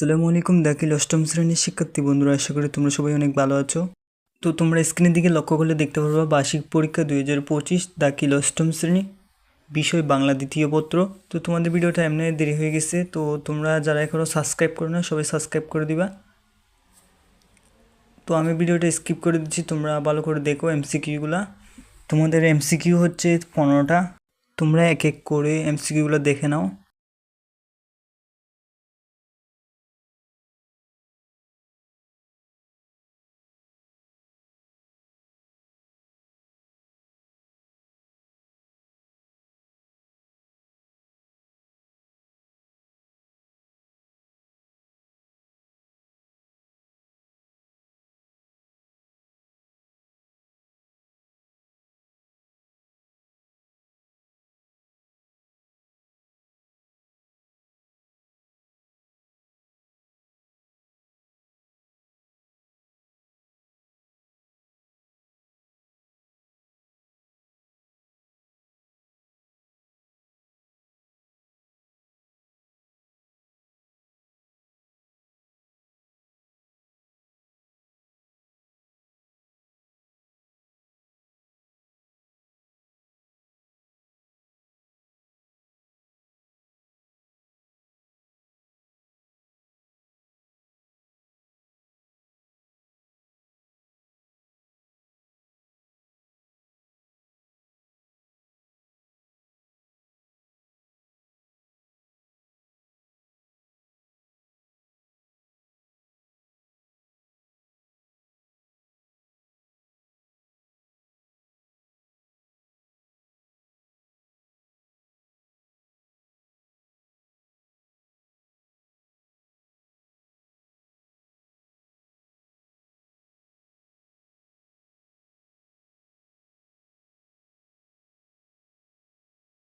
আসসালামু আলাইকুম, দাখিল অষ্টম শ্রেণির শিক্ষার্থী বন্ধুরা, আশা করি তোমরা সবাই অনেক ভালো আছো। তো তোমরা স্ক্রিনের দিকে লক্ষ্য করলে দেখতে পারবা, বার্ষিক পরীক্ষা দুই হাজার পঁচিশ, দাখিল অষ্টম শ্রেণি, বিষয় বাংলা দ্বিতীয় পত্র। তো তোমাদের ভিডিওটা এমনি দেরি হয়ে গেছে, তো তোমরা যারা এখনও সাবস্ক্রাইব করো না, সবাই সাবস্ক্রাইব করে দিবা। তো আমি ভিডিওটা স্কিপ করে দিচ্ছি, তোমরা ভালো করে দেখো এমসিকিউগুলা তোমাদের এমসিকিউ হচ্ছে পনেরোটা। তোমরা এক এক করে এমসিকিউগুলো দেখে নাও।